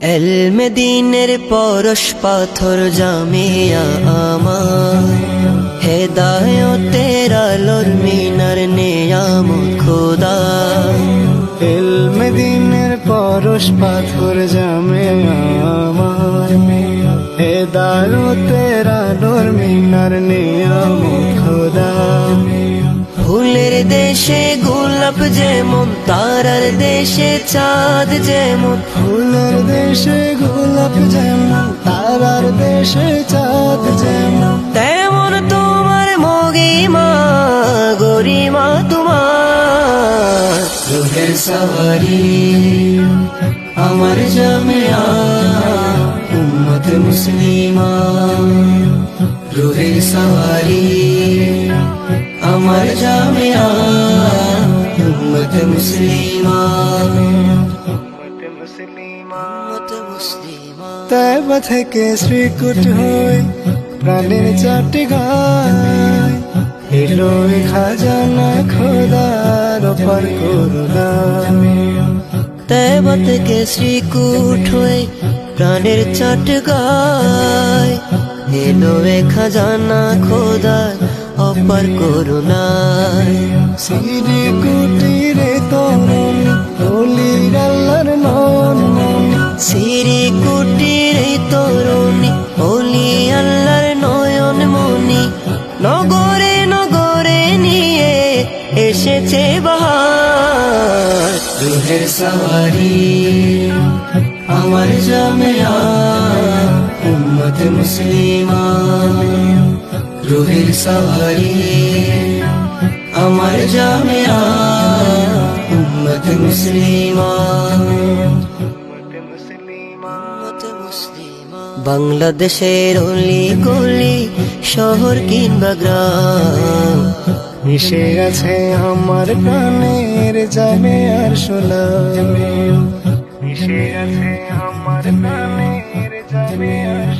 এলমে দিনের পরশ পাথর জামিয়া আমার। হেদায়তের আলোর মিনার নেয়াম খোদা। এলমে দিনের পরশ পাথর জামে আমার। এ দারো তেরা ডোর মিনার নিয়ম খোদা। ফুলের দেশে গোলাপ যেমন তারার দেশে চাঁদ যেমন। ফুলের দেশে গোলাপ যেমন তারার দেশে চাঁদ যেমন। তেমন তোমার মগিমা গরিমা তোমার। রুহের সওয়ারি আমার জামিয়া উম্মত মুসলিমা। রুহের সওয়ারি তাইবা থেকে শ্রীকুট হই প্রাণের চারটি গায় এলো খাজানা খোদার পর করুণা তেবা থেকে শ্রীকুট হয়ে প্রাণের চাট গায় এলো এ খাজানা খোদার অপার করুণায়। সিরি রুহের সওয়ারি আমার জামিয়া, উম্মত মুসলিমা। রুহের সওয়ারি আমার জামিয়া, উম্মত মুসলিমা। বাংলাদেশের অলি গলি শহর কিংবা গ্রাম মিশে গেছে আমার প্রাণের যাবে আর সোলাম মিশে গেছে আমার প্রাণের যাবে আর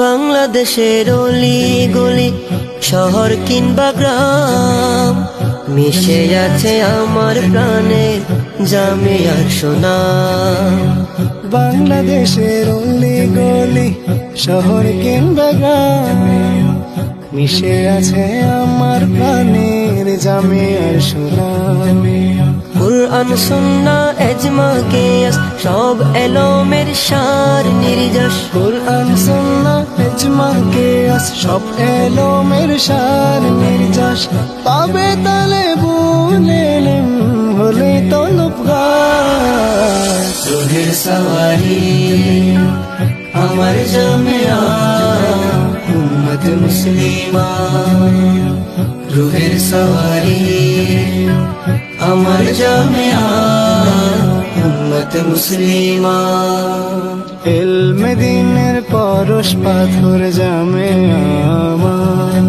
বাংলাদেশের অলি গলি শহর কিংবা গ্রাম মিশে আছে আমার প্রাণের আর সোনা বাংলাদেশের অলি গলি শহর কিংবা গ্রাম মিশে আছে আমার প্রাণের জামে আর সোনাম। কুরআন, সুন্না এজমা কেয়াস, সব এলোমের সার নির্যাস। কোরআন, সুন্না, ইজমা, কেয়াস, সব এলো মের শান নির্যাস। পাবে তালে বুলেলেম হলে তলব গাছ। রোহের সওয়ারি, আমার জামিয়া উম্মত মুসলিমা রুহের সওয়ারি আমার জামিয়া উম্মত মুসলিমা। এলমে দিনের পরশ পাথর জামে আমার।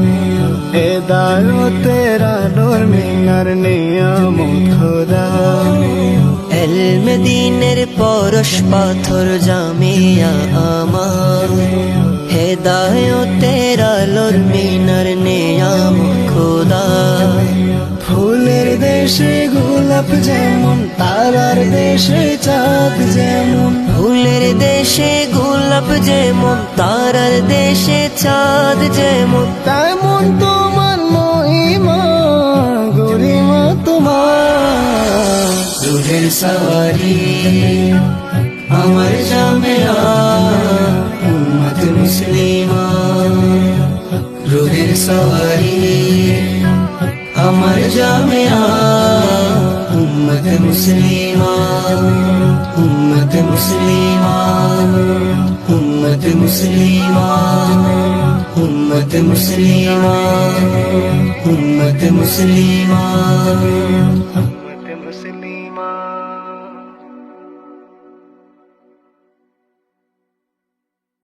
এ তেরা মিনার নিয়ম খোদা। এলমে দিনের পরশ পাথর জামিয়া আমার। হেদায়তের দেশে গোলাপ যেমন তারার দেশে চাঁদ যেমন। ফুলের দেশে গোলাপ যেমন তারার দেশে চাঁদ যেমন। তেমন তোমার মহিমা গরিমা তোমার। রুহের সওয়ারি আমার জামিয়া উম্মত মুসলিমা। রুহের সওয়ারি আমার জামিয়া উম্মত মুসলিমা উম্মত মুসলিমা উম্মত মুসলিমা উম্মত মুসলিমা উম্মত মুসলিমা